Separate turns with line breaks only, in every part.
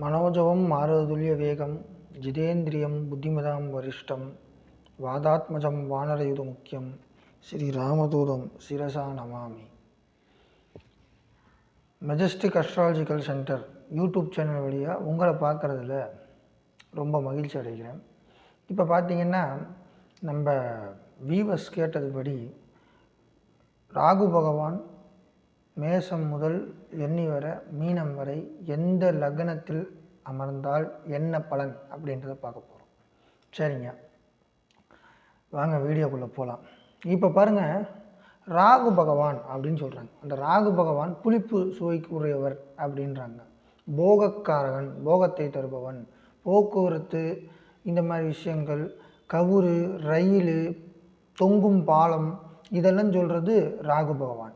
மனோஜவம் மாருதுல்ய வேகம் ஜிதேந்திரியம் புத்திமதாம் வரிஷ்டம் வாதாத்மஜம் வானரயுத முக்கியம் ஸ்ரீ ராமதூதம் சிரசா நமாமி. Majestic astrological centre YouTube channel வழியாக உங்களை பார்க்குறதுல ரொம்ப மகிழ்ச்சி அடைகிறேன். இப்போ பார்த்தீங்கன்னா நம்ம வீவர்ஸ் கேட்டதுபடி ராகு பகவான் மேசம் முதல் எண்ணி வர மீனம் வரை எந்த லக்னத்தில் அமர்ந்தால் என்ன பலன் அப்படின்றத பார்க்க போகிறோம் சரிங்க. வாங்க வீடியோக்குள்ளே போகலாம் இப்போ பாருங்கள் ராகு பகவான் அப்படின்னு சொல்கிறாங்க அந்த ராகு பகவான் புளிப்பு சுவைக்கு உரியவர் அப்படின்றாங்க. போகக்காரகன் போகத்தை தருபவன் போக்குவரத்து இந்த மாதிரி விஷயங்கள் கவுரு ரயில் தொங்கும் பாலம் இதெல்லாம் சொல்கிறது ராகு பகவான்.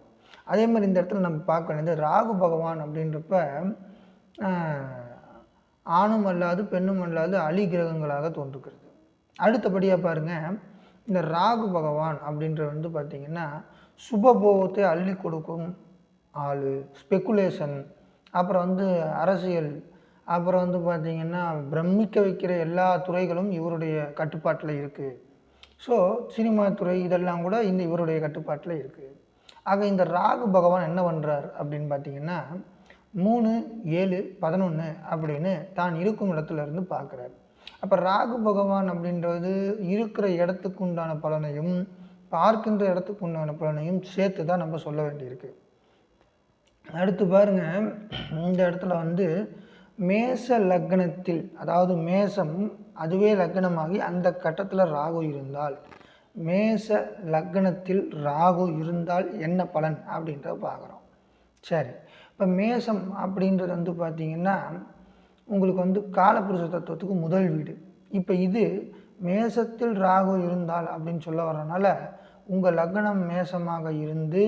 அதே மாதிரி இந்த இடத்துல நம்ம பார்க்க வேண்டியது ராகு பகவான் அப்படின்றப்ப ஆணும் அல்லாது பெண்ணும் அல்லாது அலி கிரகங்களாக தோன்றுகிறது. அடுத்தபடியாக பாருங்கள் இந்த ராகு பகவான் அப்படின்ற வந்து பார்த்திங்கன்னா சுபபோகத்தை அள்ளி கொடுக்கும் ஆள் ஸ்பெக்குலேஷன் அப்புறம் வந்து அரசியல் அப்புறம் வந்து பார்த்திங்கன்னா பிரமிக்க வைக்கிற எல்லா துறைகளும் இவருடைய கட்டுப்பாட்டில் இருக்குது ஸோ சினிமா துறை இதெல்லாம் கூட இந்த இவருடைய கட்டுப்பாட்டில் இருக்குது ஆக இந்த ராகு பகவான் என்ன பண்ணுறார் அப்படின்னு பார்த்தீங்கன்னா மூணு ஏழு பதினொன்று அப்படின்னு தான் இருக்கும் இடத்துல இருந்து பார்க்குறாரு. அப்போ ராகு பகவான் அப்படின்றது இருக்கிற இடத்துக்கு உண்டான பலனையும் பார்க்கின்ற இடத்துக்கு உண்டான பலனையும் சேர்த்து தான் நம்ம சொல்ல வேண்டியிருக்கு. அடுத்து பாருங்க இந்த இடத்துல வந்து மேச லக்னத்தில் அதாவது மேசம் அதுவே லக்னமாகி அந்த கட்டத்தில் ராகு இருந்தால் மேச லக்னத்தில் ராகு இருந்தால் என்ன பலன் அப்படின்றத பார்க்குறோம். சரி. இப்போ மேசம் அப்படின்றது வந்து பார்த்திங்கன்னா உங்களுக்கு வந்து காலப்புருஷ தத்துவத்துக்கு முதல் வீடு. இப்போ இது மேசத்தில் ராகு இருந்தால் அப்படின்னு சொல்ல வர்றதுனால உங்கள் லக்னம் மேசமாக இருந்து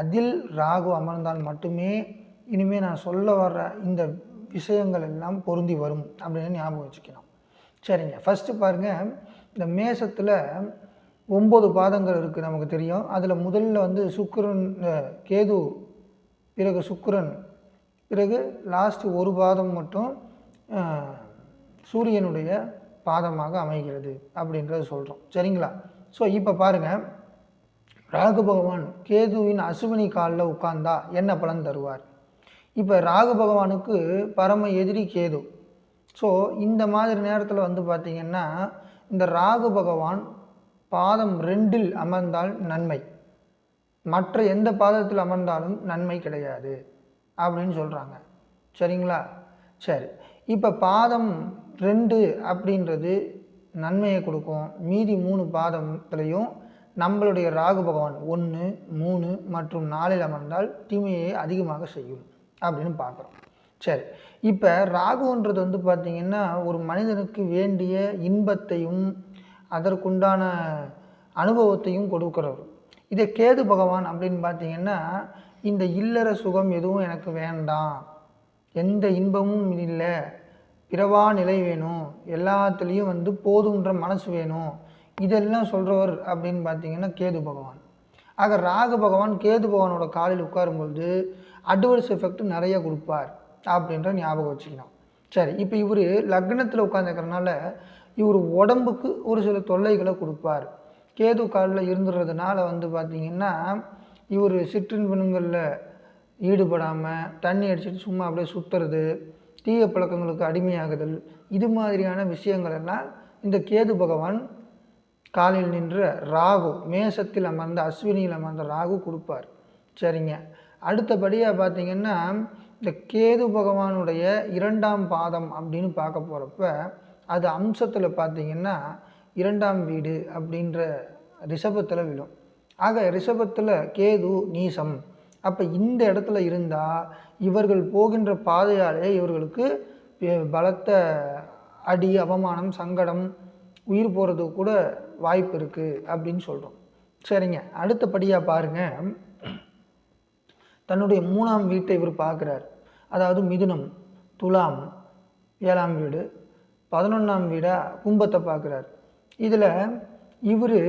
அதில் ராகு அமர்ந்தால் மட்டுமே இனிமேல் நான் சொல்ல வர்ற இந்த விஷயங்கள் எல்லாம் பொருந்தி வரும் அப்படின்னு ஞாபகம் வச்சுக்கணும். சரிங்க. ஃபஸ்ட்டு பாருங்கள் இந்த மேசத்தில் ஒம்பது பாதங்கள் இருக்குது நமக்கு தெரியும். அதில் முதல்ல வந்து சுக்கரன் கேது பிறகு சுக்கிரன் பிறகு லாஸ்ட் ஒரு பாதம் மட்டும் சூரியனுடைய பாதமாக அமைகிறது அப்படின்றத சொல்கிறோம் சரிங்களா? ஸோ இப்போ பாருங்கள் ராகு பகவான் கேதுவின் அசுவினி காலில் உட்கார்ந்தா என்ன பலன் தருவார்? இப்போ ராகு பகவானுக்கு பரம எதிரி கேது. ஸோ இந்த மாதிரி நேரத்தில் வந்து பார்த்திங்கன்னா இந்த ராகு பகவான் பாதம் ரெண்டில் அமர்ந்தால் நன்மை. மற்ற எந்த பாதத்தில் அமர்ந்தாலும் நன்மை கிடையாது அப்படின்னு சொல்கிறாங்க சரிங்களா? சரி. இப்போ பாதம் ரெண்டு அப்படின்றது நன்மையை கொடுக்கும். மீதி மூணு பாதத்துலேயும் நம்மளுடைய ராகு பகவான் ஒன்று மூணு மற்றும் நாலில் அமர்ந்தால் தீமையை அதிகமாக செய்யும் அப்படின்னு பார்க்குறோம். சரி. இப்போ ராகுன்றது வந்து பார்த்திங்கன்னா ஒரு மனிதனுக்கு வேண்டிய இன்பத்தையும் அதற்குண்டான அனுபவத்தையும் கொடுக்குறவர். இதே கேது பகவான் அப்படின்னு பார்த்தீங்கன்னா இந்த இல்லற சுகம் எதுவும் எனக்கு வேண்டாம். எந்த இன்பமும் இல்லை. பிறவா நிலை வேணும். எல்லாத்துலேயும் வந்து போதுன்ற மனசு வேணும். இதெல்லாம் சொல்கிறவர் அப்படின்னு பார்த்தீங்கன்னா கேது பகவான். ஆக ராகு பகவான் கேது பகவானோட காலில் உட்காரும்பொழுது அட்வர்ஸ் எஃபெக்ட் நிறைய கொடுப்பார் அப்படின்ற ஞாபகம் வச்சுக்கணும். சரி இப்போ இவர் லக்னத்தில் உட்காந்துக்கிறனால இவர் உடம்புக்கு ஒரு சில தொல்லைகளை கொடுப்பார். கேது காலில் இருந்துடுறதுனால வந்து பார்த்திங்கன்னா இவர் சிற்றின்பங்களில் ஈடுபடாமல் தண்ணி அடிச்சுட்டு சும்மா அப்படியே சுற்றுறது தீய பழக்கங்களுக்கு அடிமையாகுதல் இது மாதிரியான விஷயங்கள் எல்லாம் இந்த கேது பகவான் காலில் நின்ற ராகு மேசத்தில் அமர்ந்த அஸ்வினியில் அமர்ந்த ராகு கொடுப்பார். சரிங்க. அடுத்தபடியாக பார்த்திங்கன்னா இந்த கேது பகவானுடைய இரண்டாம் பாதம் அப்படின்னு பார்க்க போகிறப்ப அது அம்சத்தில் பார்த்திங்கன்னா இரண்டாம் வீடு அப்படின்ற ரிஷபத்தில் விழும். ஆக ரிஷபத்தில் கேது நீசம். அப்போ இந்த இடத்துல இருந்தால் இவர்கள் போகின்ற பாதையாலே இவர்களுக்கு பலத்த அடி அவமானம் சங்கடம் உயிர் போகிறதுக்கு கூட வாய்ப்பு இருக்குது அப்படின்னு சொல்கிறோம் சரிங்க. அடுத்தபடியாக பாருங்கள் தன்னுடைய மூணாம் வீட்டை இவர் பார்க்குறார். அதாவது மிதுனம் துலாம் ஏழாம் வீடு பதினொன்றாம் வீடாக கும்பத்தை பார்க்குறார். இதில் இவர்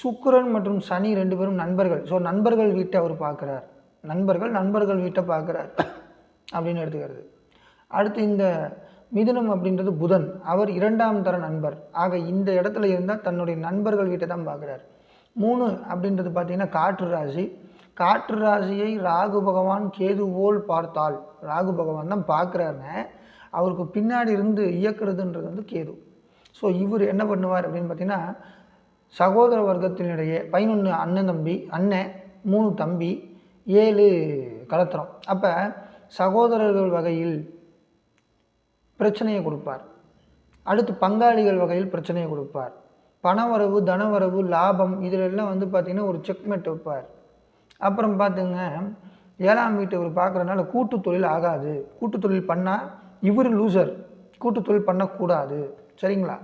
சுக்கரன் மற்றும் சனி ரெண்டு பேரும் நண்பர்கள். ஸோ நண்பர்கள் வீட்டை அவர் பார்க்குறார். நண்பர்கள் நண்பர்கள் வீட்டை பார்க்குறார். அப்படின்னு எடுத்துக்கிறது. அடுத்து இந்த மிதுனம் அப்படின்றது புதன். அவர் இரண்டாம் தர நண்பர். ஆக இந்த இடத்துல இருந்தால் தன்னுடைய நண்பர்கள் வீட்டை தான் பார்க்குறார். மூணு அப்படின்றது பார்த்திங்கன்னா காற்று ராசி. காற்று ராசியை ராகு பகவான் கேது போல் பார்த்தால் ராகு பகவான் தான் பார்க்குறாருங்க. அவருக்கு பின்னாடி இருந்து இயக்குறதுன்றது வந்து கேது. ஸோ இவர் என்ன பண்ணுவார் அப்படின்னு பார்த்தீங்கன்னா சகோதர வர்க்கத்தினிடையே பதினொன்று அண்ணன் தம்பி அண்ணன் மூணு தம்பி ஏழு கலத்திரம். அப்போ சகோதரர்கள் வகையில் பிரச்சனையை கொடுப்பார். அடுத்து பங்காளிகள் வகையில் பிரச்சனையை கொடுப்பார். பணவரவு தனவரவு லாபம் இதிலெல்லாம் வந்து பார்த்திங்கன்னா ஒரு செக்மெட் வைப்பார். அப்புறம் பார்த்துங்க ஏழாம் வீட்டு இவர் பார்க்குறதுனால கூட்டு தொழில் ஆகாது. கூட்டு தொழில் பண்ணால் இவர் லூசர் கூட்டு தொழில் பண்ணக்கூடாது. சரிங்களா?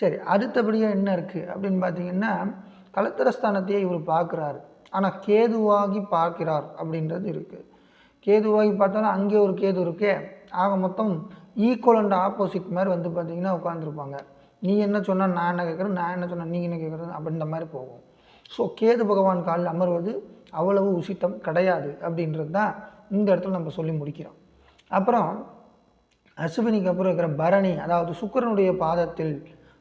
சரி அடுத்தபடியாக என்ன இருக்குது அப்படின்னு பார்த்தீங்கன்னா கலத்திரஸ்தானத்தையே இவர் பார்க்குறாரு ஆனால் கேதுவாகி பார்க்கிறார் அப்படின்றது இருக்குது கேதுவாகி பார்த்தாலும் அங்கே ஒரு கேது இருக்கே. ஆக மொத்தம் ஈக்குவல் அண்ட் ஆப்போசிட் மாதிரி வந்து பார்த்திங்கன்னா உட்காந்துருப்பாங்க நீ என்ன சொன்னால் நான் என்ன கேட்குறேன் நான் என்ன சொன்னால் நீங்கள் என்ன கேட்குறது அப்படின்ற மாதிரி போகும். ஸோ கேது பகவான் காலில் அமர்வது அவ்வளவு உசித்தம் கிடையாது அப்படின்றது தான் இந்த இடத்துல நம்ம சொல்லி முடிக்கிறோம். அப்புறம் அஸ்வினிக்கு அப்புறம் இருக்கிற பரணி அதாவது சுக்கிரனுடைய பாதத்தில்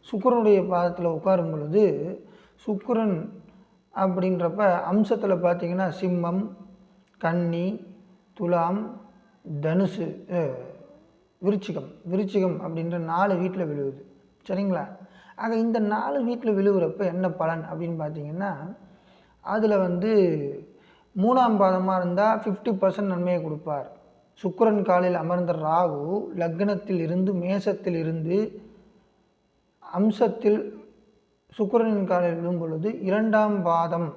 சுக்கிரனுடைய பாதத்தில் உட்காரும் பொழுது சுக்கரன் அப்படின்றப்ப அம்சத்தில் பார்த்தீங்கன்னா சிம்மம் கன்னி துலாம் தனுசு விருச்சிகம். விருச்சிகம் அப்படின்ற நாலு வீட்டில் விழுவுது. சரிங்களா? ஆக இந்த நாலு வீட்டில் விழுவுறப்ப என்ன பலன் அப்படின்னு பார்த்தீங்கன்னா அதில் வந்து மூணாம் பாதமாக இருந்தால் ஃபிஃப்டி பர்சன்ட் நன்மையை கொடுப்பார். சுக்கரன் காலில் அமர்ந்த ராகு லக்னத்தில் இருந்து மேசத்தில் இருந்து அம்சத்தில் சுக்கரனின் காலில் விழும் பொழுது இரண்டாம் பாதம்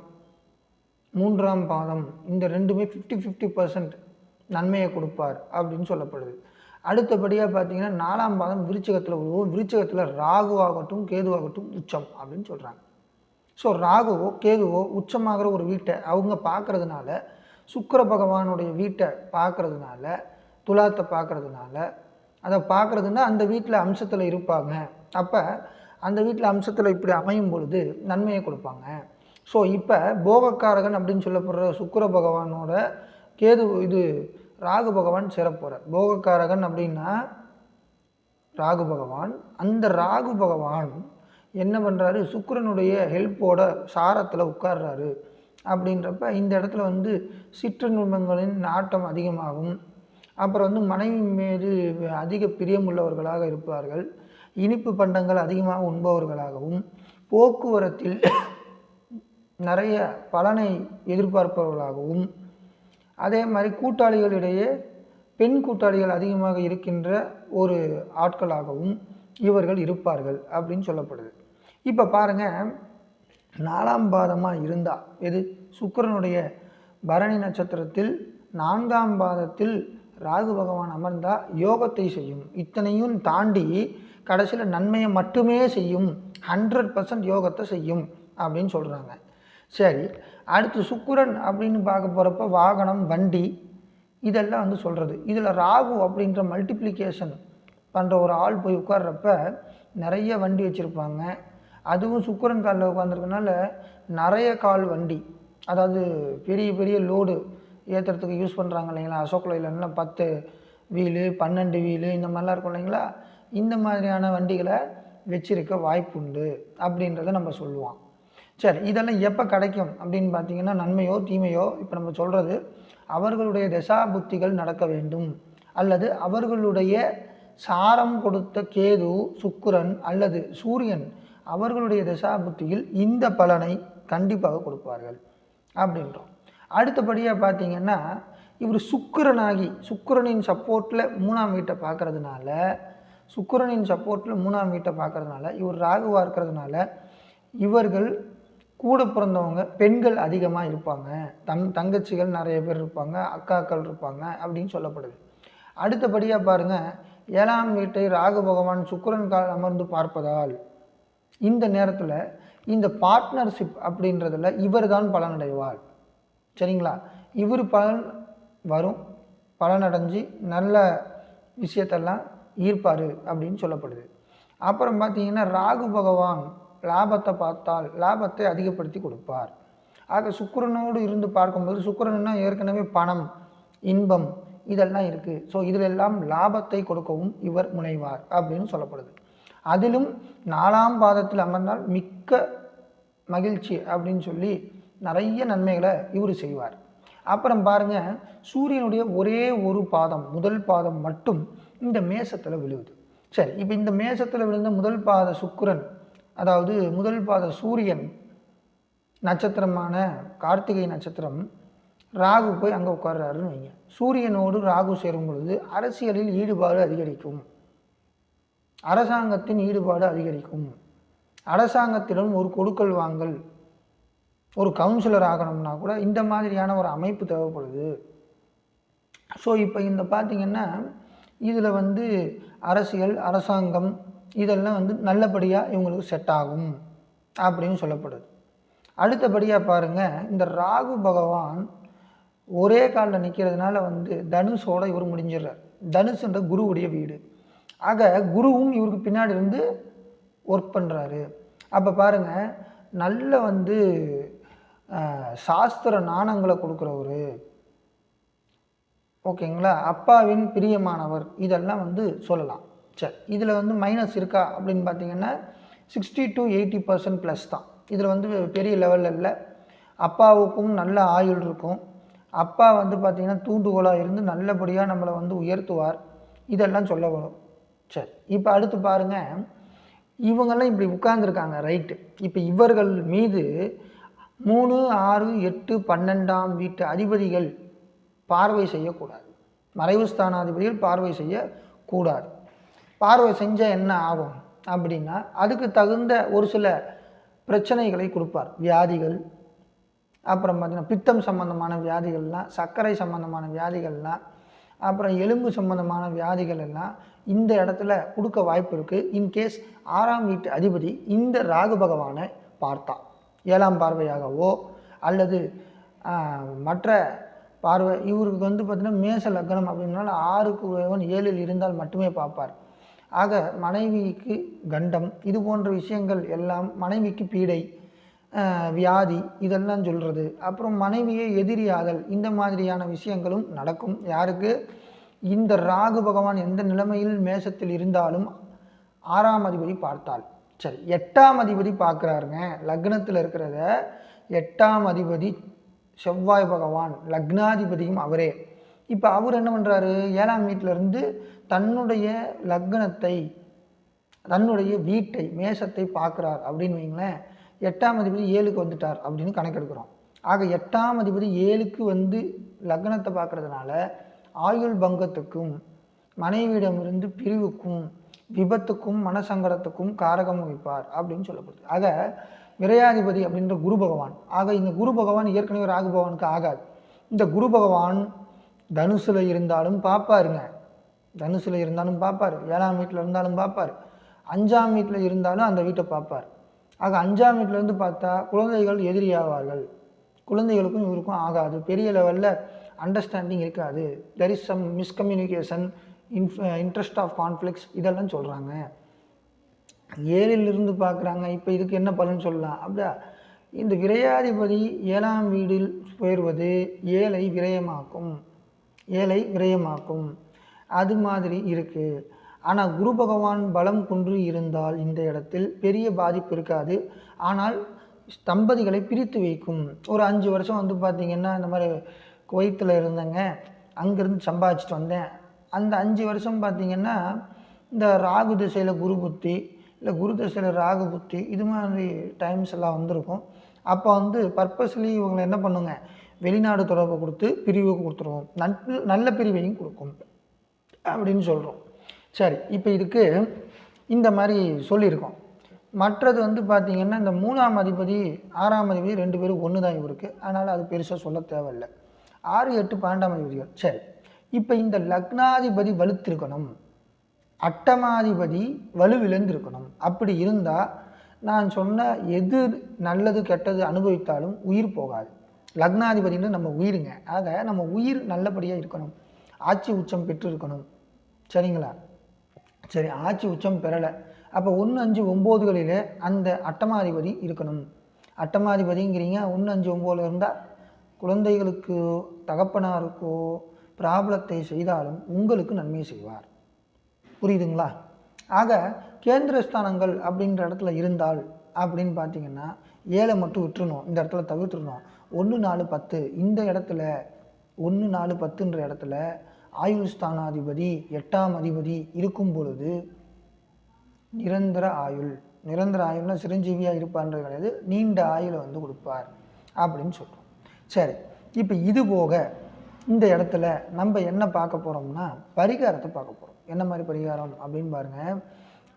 மூன்றாம் பாதம் இந்த ரெண்டுமே ஃபிஃப்டி ஃபிஃப்டி பர்சன்ட் நன்மையை கொடுப்பார் அப்படின்னு சொல்லப்படுது. அடுத்தபடியாக பார்த்தீங்கன்னா நாலாம் பாதம் விருச்சகத்தில் உழுவோம் விருச்சகத்தில் ராகுவாகட்டும் கேதுவாகட்டும் உச்சம் அப்படின்னு சொல்கிறாங்க ஸோ ராகுவோ கேதுவோ உச்சமாகிற ஒரு வீட்டை அவங்க பார்க்கறதுனால சுக்கர பகவானுடைய வீட்டை பார்க்கறதுனால துலாத்தை பார்க்கறதுனால அதை பார்க்குறதுன்னா அந்த வீட்டில் அம்சத்தில் இருப்பாங்க. அப்போ அந்த வீட்டில் அம்சத்தில் இப்படி அமையும் பொழுது நன்மையை கொடுப்பாங்க. ஸோ இப்போ போகக்காரகன் அப்படின்னு சொல்லப்படுற சுக்கர பகவானோட கேது இது ராகு பகவான் சேரப்போகிறார் போகக்காரகன் அப்படின்னா ராகு பகவான். அந்த ராகு பகவான் என்ன பண்ணுறாரு சுக்கரனுடைய ஹெல்ப்போட சாரத்தில் உட்கார்றாரு. அப்படின்றப்ப இந்த இடத்துல வந்து சிற்றின்பங்களின் நாட்டம் அதிகமாகும். அப்புறம் வந்து மனைவி மீது அதிக பிரியமுள்ளவர்களாக இருப்பார்கள். இனிப்பு பண்டங்கள் அதிகமாக உண்பவர்களாகவும் போக்குவரத்தில் நிறைய பலனை எதிர்பார்ப்பவர்களாகவும் அதே மாதிரி கூட்டாளிகளிடையே பெண் கூட்டாளிகள் அதிகமாக இருக்கின்ற ஒரு ஆட்களாகவும் இவர்கள் இருப்பார்கள் அப்படின்னு சொல்லப்படுது. இப்போ பாருங்கள் நாலாம் பாதமாக இருந்தால் எது? சுக்கரனுடைய பரணி நட்சத்திரத்தில் நான்காம் பாதத்தில் ராகு பகவான் அமர்ந்தால் யோகத்தை செய்யும். இத்தனையும் தாண்டி கடைசியில் நன்மையை மட்டுமே செய்யும். ஹண்ட்ரட் பர்சன்ட் யோகத்தை செய்யும் அப்படின்னு சொல்கிறாங்க சரி அடுத்து சுக்கிரன் அப்படின்னு பார்க்க போகிறப்ப வாகனம் வண்டி இதெல்லாம் வந்து சொல்கிறது இதில் ராகு அப்படின்ற மல்டிப்ளிகேஷன் பண்ணுற ஒரு ஆள் போய் உட்கார்றப்ப நிறைய வண்டி வச்சுருப்பாங்க. அதுவும் சுக்கரன் காலில் உட்காந்துருக்கனால நிறைய கால் வண்டி அதாவது பெரிய பெரிய லோடு ஏற்றுறதுக்கு யூஸ் பண்ணுறாங்க இல்லைங்களா? அசோக் லைலன்லாம் பத்து வீலு பன்னெண்டு வீலு இந்த மாதிரிலாம் இருக்கும் இல்லைங்களா? இந்த மாதிரியான வண்டிகளை வச்சிருக்க வாய்ப்புண்டு அப்படின்றத நம்ம சொல்லுவோம். சரி இதெல்லாம் எப்போ கிடைக்கும் அப்படின்னு பார்த்தீங்கன்னா நன்மையோ தீமையோ இப்போ நம்ம சொல்கிறது அவர்களுடைய தசா புத்திகள் நடக்க வேண்டும். அல்லது அவர்களுடைய சாரம் கொடுத்த கேது சுக்கிரன் அல்லது சூரியன் அவர்களுடைய தசாபுத்தியில் இந்த பலனை கண்டிப்பாக கொடுப்பார்கள் அப்படின்றோம். அடுத்தபடியாக பார்த்தீங்கன்னா இவர் சுக்கரனாகி சுக்கரனின் சப்போர்ட்டில் மூணாம் வீட்டை பார்க்கறதுனால சுக்கரனின் சப்போர்ட்டில் மூணாம் வீட்டை பார்க்கறதுனால இவர் ராகுவாக இருக்கிறதுனால இவர்கள் கூட பிறந்தவங்க பெண்கள் அதிகமாக இருப்பாங்க. தம் தங்கச்சிகள் நிறைய பேர் இருப்பாங்க அக்காக்கள் இருப்பாங்க அப்படின்னு சொல்லப்படுது. அடுத்தபடியாக பாருங்கள் ஏழாம் வீட்டை ராகு பகவான் சுக்கரன் கால் அமர்ந்து பார்ப்பதால் இந்த நேரத்தில் இந்த பார்ட்னர்ஷிப் அப்படின்றதுல இவர் தான் பலனடைவார். சரிங்களா? இவர் பலன் வரும் பலனடைஞ்சு நல்ல விஷயத்தெல்லாம் ஈர்ப்பார் அப்படின்னு சொல்லப்படுது. அப்புறம் பார்த்தீங்கன்னா ராகு பகவான் லாபத்தை பார்த்தால் லாபத்தை அதிகப்படுத்தி கொடுப்பார். ஆக சுக்கரனோடு இருந்து பார்க்கும்போது சுக்கரன்னா ஏற்கனவே பணம் இன்பம் இதெல்லாம் இருக்குது ஸோ இதில் எல்லாம் லாபத்தை கொடுக்கவும் இவர் முனைவார் அப்படின்னு சொல்லப்படுது. அதிலும் நாலாம் பாதத்தில் அமர்ந்தால் மிக்க மகிழ்ச்சி அப்படின்னு சொல்லி நிறைய நன்மைகளை இவர் செய்வார். அப்புறம் பாருங்க சூரியனுடைய ஒரே ஒரு பாதம் முதல் பாதம் மட்டும் இந்த மேசத்தில் விழுவுது. சரி இப்போ இந்த மேசத்தில் விழுந்த முதல் பாத சுக்கிரன் அதாவது முதல் பாத சூரியன் நட்சத்திரமான கார்த்திகை நட்சத்திரம் ராகு போய் அங்கே உட்கார்றாருன்னு வைங்க. சூரியனோடு ராகு சேரும் பொழுது அரசியலில் ஈடுபாடு அதிகரிக்கும். அரசாங்கத்தின் ஈடுபாடு அதிகரிக்கும். அரசாங்கத்திடம் ஒரு கொடுக்கல் வாங்கல் ஒரு கவுன்சிலர் ஆகணும்னா கூட இந்த மாதிரியான ஒரு அமைப்பு தேவைப்படுது. ஸோ இப்போ இந்த பார்த்திங்கன்னா இதில் வந்து அரசியல் அரசாங்கம் இதெல்லாம் வந்து நல்லபடியாக இவங்களுக்கு செட் ஆகும் அப்படின்னு சொல்லப்படுது. அடுத்தபடியாக பாருங்கள் இந்த ராகு பகவான் ஒரே காலில் நிற்கிறதுனால வந்து தனுஷோட இவர் முடிஞ்சிடுறார். தனுஷுன்ற குருவுடைய வீடு. ஆக குருவும் இவருக்கு பின்னாடி இருந்து ஒர்க் பண்ணுறாரு அப்போ பாருங்கள் நல்ல வந்து சாஸ்திர நாணங்களை கொடுக்குறவர். ஓகேங்களா? அப்பாவின் பிரியமானவர். இதெல்லாம் வந்து சொல்லலாம். சரி இதில் வந்து மைனஸ் இருக்கா அப்படின்னு பார்த்தீங்கன்னா sixty to eighty percent plus தான். இதில் வந்து பெரிய லெவலில் இல்லை. அப்பாவுக்கும் நல்ல ஆயுள் இருக்கும். அப்பா வந்து பார்த்திங்கன்னா தூண்டுகோலாக இருந்து நல்லபடியாக நம்மளை வந்து உயர்த்துவார். இதெல்லாம் சொல்ல வரும். சரி இப்போ அடுத்து பாருங்கள் இவங்கெல்லாம் இப்படி உட்கார்ந்துருக்காங்க ரைட்டு இப்போ இவர்கள் மீது மூணு ஆறு எட்டு பன்னெண்டாம் வீட்டு அதிபதிகள் பார்வை செய்யக்கூடாது. மறைவு ஸ்தானாதிபதிகள் பார்வை செய்யக்கூடாது. பார்வை செஞ்சால் என்ன ஆகும் அப்படின்னா அதுக்கு தகுந்த ஒரு சில பிரச்சனைகளை கொடுப்பார். வியாதிகள் அப்புறம் பார்த்திங்கன்னா பித்தம் சம்பந்தமான வியாதிகள்லாம் சர்க்கரை சம்பந்தமான வியாதிகள்லாம் அப்புறம் எலும்பு சம்பந்தமான வியாதிகள் எல்லாம் இந்த இடத்துல கொடுக்க வாய்ப்பு இருக்குது இன்கேஸ் ஆறாம் வீட்டு அதிபதி இந்த ராகு பகவானை பார்த்தா ஏழாம் பார்வையாகவோ அல்லது மற்ற பார்வை இவருக்கு வந்து பார்த்திங்கன்னா மேச லக்னம் அப்படின்னால ஆறுக்கு உயவன் ஏழில் இருந்தால் மட்டுமே பார்ப்பார். ஆக மனைவிக்கு கண்டம் இது போன்ற விஷயங்கள் எல்லாம் மனைவிக்கு பீடை வியாதி இதெல்லாம் சொல்கிறது அப்புறம் மனைவியை எதிரியாதல் இந்த மாதிரியான விஷயங்களும் நடக்கும். யாருக்கு? இந்த ராகு பகவான் எந்த நிலைமையில் மேசத்தில் இருந்தாலும் ஆறாம் அதிபதி பார்த்தால். சரி எட்டாம் அதிபதி பார்க்குறாருங்க. லக்னத்தில் இருக்கிறத எட்டாம் அதிபதி செவ்வாய் பகவான் லக்னாதிபதியும் அவரே. இப்போ அவர் என்ன பண்ணுறாரு ஏழாம் வீட்டிலேருந்து தன்னுடைய லக்னத்தை தன்னுடைய வீட்டை மேசத்தை பார்க்குறார். அப்படின்னு வைங்களேன் எட்டாம் அதிபதி ஏழுக்கு வந்துட்டார் அப்படின்னு கணக்கெடுக்கிறோம். ஆக எட்டாம் அதிபதி ஏழுக்கு வந்து லக்னத்தை பார்க்குறதுனால ஆயுள் பங்கத்துக்கும் மனைவியிடமிருந்து பிரிவுக்கும் விபத்துக்கும் மனசங்கடத்துக்கும் காரகம் வகிப்பார் அப்படின்னு சொல்லப்படுது. ஆக விரையாதிபதி அப்படின்ற குரு பகவான். ஆக இந்த குரு பகவான் ஏற்கனவே ராகு பகவானுக்கு ஆகாது. இந்த குரு பகவான் தனுசில் இருந்தாலும் பார்ப்பாருங்க. தனுசில் இருந்தாலும் பார்ப்பார். ஏழாம் வீட்டில் இருந்தாலும் பார்ப்பார். அஞ்சாம் வீட்டில் இருந்தாலும் அந்த வீட்டை பார்ப்பார். ஆக அஞ்சாம் வீட்டிலேருந்து பார்த்தா குழந்தைகள் எதிரியாவார்கள். குழந்தைகளுக்கும் இவருக்கும் ஆகாது. பெரிய லெவலில் அண்டர்ஸ்டாண்டிங் இருக்காது. தெர் இஸ் சம் மிஸ்கம்யூனிகேஷன் இன்ஃப் இன்ட்ரெஸ்ட் ஆஃப் கான்ஃப்ளிக்ஸ் இதெல்லாம் சொல்கிறாங்க ஏழில் இருந்து பார்க்குறாங்க இப்போ இதுக்கு என்ன பலன் சொல்லலாம்? அப்படியா? இந்த விரையாதிபதி ஏழாம் வீடில் போயிடுவது ஏழை விரயமாக்கும். ஏழை விரயமாக்கும். அது மாதிரி இருக்குது ஆனால் குரு பகவான் பலம் குன்று இருந்தால் இந்த இடத்தில் பெரிய பாதிப்பு இருக்காது. ஆனால் தம்பதிகளை பிரித்து வைக்கும். ஒரு அஞ்சு வருஷம் வந்து பார்த்திங்கன்னா இந்த மாதிரி குவைத்தில் இருந்தேங்க. அங்கேருந்து சம்பாதிச்சிட்டு வந்தேன். அந்த அஞ்சு வருஷம் பார்த்திங்கன்னா இந்த ராகு திசையில் குரு புத்தி இல்லை குரு திசையில் ராகு புத்தி இது மாதிரி டைம்ஸ் எல்லாம் வந்திருக்கும். அப்போ வந்து பர்பஸ்லி இவங்களை என்ன பண்ணுங்க? வெளிநாடு தொடர்பு கொடுத்து பிரிவு கொடுத்துருவோம். நட்பு நல்ல பிரிவையும் கொடுக்கும். அப்படின்னு சொல்கிறோம் சரி இப்போ இதுக்கு இந்த மாதிரி சொல்லியிருக்கோம். மற்றது வந்து பார்த்திங்கன்னா இந்த மூணாம் அதிபதி ஆறாம் அதிபதி ரெண்டு பேரும் ஒன்று தான் இவருக்கு. அதனால் அது பெருசாக சொல்ல தேவையில்லை. ஆறு எட்டு பன்னெண்டாம் அதிபதிகள். சரி இப்போ இந்த லக்னாதிபதி வலுத்திருக்கணும். அட்டமாதிபதி வலுவிழந்திருக்கணும் அப்படி இருந்தால் நான் சொன்ன எது நல்லது கெட்டது அனுபவித்தாலும் உயிர் போகாது. லக்னாதிபதின்னு நம்ம உயிருங்க. ஆக நம்ம உயிர் நல்லபடியாக இருக்கணும். ஆட்சி உச்சம் பெற்று இருக்கணும் சரிங்களா? சரி ஆட்சி உச்சம் பெறலை. அப்போ ஒன்று அஞ்சு ஒம்போதுகளில் அந்த அட்டமாதிபதி இருக்கணும். அட்டமாதிபதிங்கிறீங்க ஒன்று அஞ்சு ஒம்போதில் இருந்தால் குழந்தைகளுக்கு தகப்பனாருக்கோ பிராபலத்தை செய்தாலும் உங்களுக்கு நன்மை செய்வார். புரியுதுங்களா? ஆக கேந்திரஸ்தானங்கள் அப்படின்ற இடத்துல இருந்தால் அப்படின்னு பார்த்தீங்கன்னா ஏழை மட்டும் விட்டுருணும் இந்த இடத்துல தவிர்த்துடணும். ஒன்று நாலு பத்து. இந்த இடத்துல ஒன்று நாலு பத்துன்ற இடத்துல ஆயுள் ஸ்தானாதிபதி எட்டாம் அதிபதி இருக்கும் பொழுது நிரந்தர ஆயுள். நிரந்தர ஆயுள்னா சிரஞ்சீவியாக இருப்பார்ன்றது கிடையாது நீண்ட ஆயுளை வந்து கொடுப்பார் அப்படின்னு சொல்கிறோம் சரி இப்போ இது போக இந்த இடத்துல நம்ம என்ன பார்க்க போகிறோம்னா பரிகாரத்தை பார்க்க போகிறோம் என்ன மாதிரி பரிகாரம் அப்படின்னு பாருங்கள்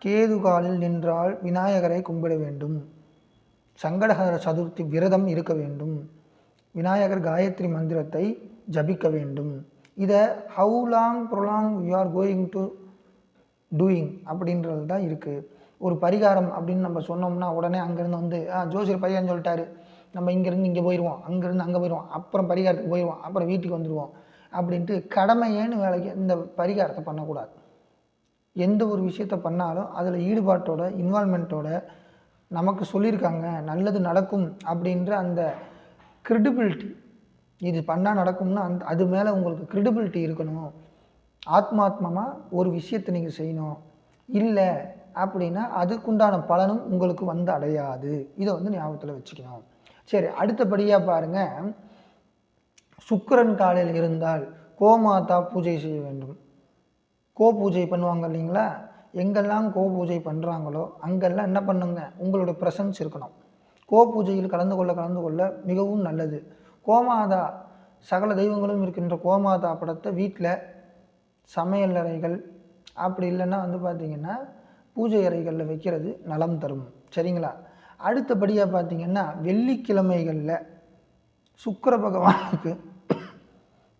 கேது காலில் நின்றால் விநாயகரை கும்பிட வேண்டும். சங்கடஹர சதுர்த்தி விரதம் இருக்க வேண்டும். விநாயகர் காயத்ரி மந்திரத்தை ஜபிக்க வேண்டும். இதை how long prolong you are going to doing அப்படின்றது தான் இருக்குது ஒரு பரிகாரம் அப்படின்னு நம்ம சொன்னோம்னா உடனே அங்கேருந்து வந்து ஆ ஜோசியர் பரிகாரம் சொல்லிட்டாரு. நம்ம இங்கேருந்து இங்கே போயிடுவோம் அங்கேருந்து அங்கே போயிடுவோம் அப்புறம் பரிகாரத்துக்கு போயிடுவோம் அப்புறம் வீட்டுக்கு வந்துடுவோம் அப்படின்ட்டு கடமையேன்னு வேலைக்கு இந்த பரிகாரத்தை பண்ணக்கூடாது. எந்த ஒரு விஷயத்தை பண்ணாலும் அதில் ஈடுபாட்டோட இன்வால்மெண்ட்டோட நமக்கு சொல்லியிருக்காங்க நல்லது நடக்கும் அப்படின்ற அந்த கிரெடிபிலிட்டி இது பண்ணால் நடக்கும்னா அந்த அது மேலே உங்களுக்கு கிரெடிபிலிட்டி இருக்கணும். ஆத்மாத்மமாக ஒரு விஷயத்தை நீங்கள் செய்யணும். இல்லை அப்படின்னா அதுக்குண்டான பலனும் உங்களுக்கு வந்து அடையாது. இதை வந்து ஞாபகத்தில் வச்சுக்கணும். சரி அடுத்தபடியாக பாருங்கள் சுக்கிரன் காலையில் இருந்தால் கோமாதா பூஜை செய்ய வேண்டும். கோ பூஜை பண்ணுவாங்க இல்லைங்களா? எங்கெல்லாம் கோ பூஜை பண்ணுறாங்களோ அங்கெல்லாம் என்ன பண்ணுங்க? உங்களோட ப்ரெசன்ஸ் இருக்கணும். கோ பூஜையில் கலந்து கொள்ள கலந்து கொள்ள மிகவும் நல்லது. கோமாதா சகல தெய்வங்களும் இருக்கின்ற கோமாதா படத்தை வீட்டில் சமையல் அறைகள் அப்படி இல்லைன்னா வந்து பார்த்திங்கன்னா பூஜை அறைகளில் வைக்கிறது நலம் தரும். சரிங்களா? அடுத்தபடியாக பார்த்திங்கன்னா வெள்ளிக்கிழமைகளில் சுக்கர பகவானுக்கு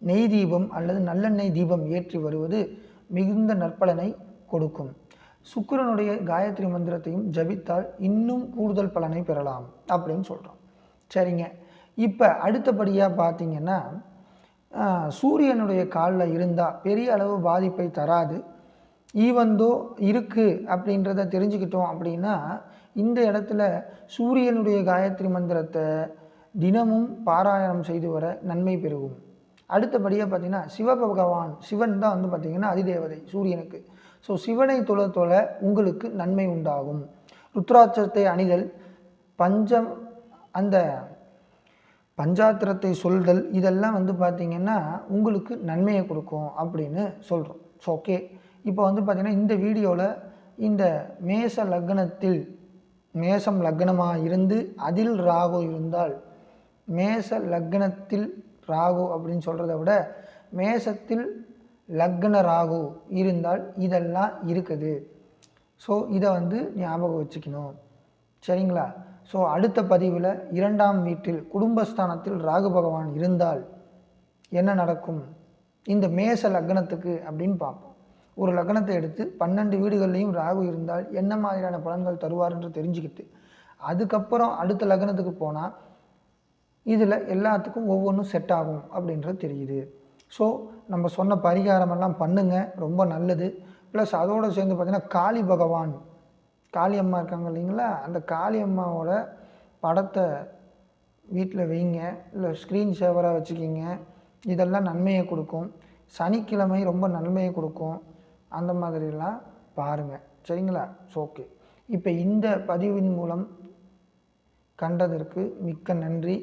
நெய் தீபம் அல்லது நல்லெண்ணெய் தீபம் ஏற்றி வருவது மிகுந்த நற்பலனை கொடுக்கும். சுக்கிரனுடைய காயத்ரி மந்திரத்தையும் ஜபித்தால் இன்னும் கூடுதல் பலனை பெறலாம் அப்படின்னு சொல்கிறோம் சரிங்க. இப்போ அடுத்தபடியாக பார்த்தீங்கன்னா சூரியனுடைய காலில் இருந்தால் பெரிய அளவு பாதிப்பை தராது. ஈவந்தோ இருக்குது அப்படின்றத தெரிஞ்சுக்கிட்டோம் அப்படின்னா இந்த இடத்துல சூரியனுடைய காயத்ரி மந்திரத்தை தினமும் பாராயணம் செய்து வர நன்மை பெருகும். அடுத்தபடியாக பார்த்தீங்கன்னா சிவபகவான் சிவன் தான் வந்து பார்த்திங்கன்னா அதிதேவதை சூரியனுக்கு. ஸோ சிவனை தொழ தொழ உங்களுக்கு நன்மை உண்டாகும். ருத்ராட்சத்தை அணிதல் பஞ்சம் அந்த பஞ்சாத்திரத்தை சொல்தல் இதெல்லாம் வந்து பார்த்திங்கன்னா உங்களுக்கு நன்மையை கொடுக்கும் அப்படின்னு சொல்கிறோம் ஸோ ஓகே இப்போ வந்து பார்த்திங்கன்னா இந்த வீடியோவில் இந்த மேச லக்னத்தில் மேசம் லக்னமாக இருந்து அதில் ராகு இருந்தால் மேச லக்னத்தில் ராகு அப்படின்னு சொல்கிறத விட மேசத்தில் லக்ன ராகு இருந்தால் இதெல்லாம் இருக்குது. ஸோ இதை வந்து ஞாபகம் வச்சுக்கணும். சரிங்களா? ஸோ அடுத்த பதிவில் இரண்டாம் வீட்டில் குடும்பஸ்தானத்தில் ராகு பகவான் இருந்தால் என்ன நடக்கும்? இந்த மேச லக்னத்துக்கு அப்படின்னு பார்ப்போம். ஒரு லக்னத்தை எடுத்து பன்னெண்டு வீடுகள்லையும் ராகு இருந்தால் என்ன மாதிரியான பலன்கள் தருவார்ன்று தெரிஞ்சுக்கிட்டு அதுக்கப்புறம் அடுத்த லக்னத்துக்கு போனால் இதில் எல்லாத்துக்கும் ஒவ்வொன்றும் செட் ஆகும் அப்படின்றது தெரியுது. ஸோ நம்ம சொன்ன பரிகாரமெல்லாம் பண்ணுங்க ரொம்ப நல்லது. ப்ளஸ் அதோடு சேர்ந்து பார்த்திங்கன்னா காளி பகவான் காளியம்மா இருக்காங்க இல்லைங்களா? அந்த காளியம்மாவோட படத்தை வீட்டில் வைங்க. இல்லை ஸ்க்ரீன் சேவராக வச்சுக்கிங்க. இதெல்லாம் நன்மையை கொடுக்கும். சனிக்கிழமை ரொம்ப நன்மையை கொடுக்கும். அந்த மாதிரிலாம் பாருங்கள் சரிங்களா? ஸோ ஓகே இப்போ இந்த பதிவின் மூலம் கண்டதற்கு மிக்க நன்றி.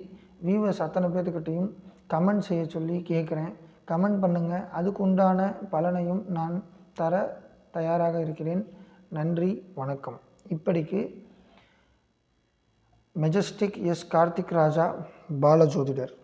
வியூவர்ஸ் அத்தனை பேர்த்துக்கிட்டையும் கமெண்ட் செய்ய சொல்லி கேட்குறேன் கமெண்ட் பண்ணுங்கள் அதுக்கு உண்டான பலனையும் நான் தர தயாராக இருக்கிறேன். நன்றி வணக்கம். இப்படிக்கு மெஜஸ்டிக் எஸ் கார்த்திக் ராஜா பாலஜோதிடர்.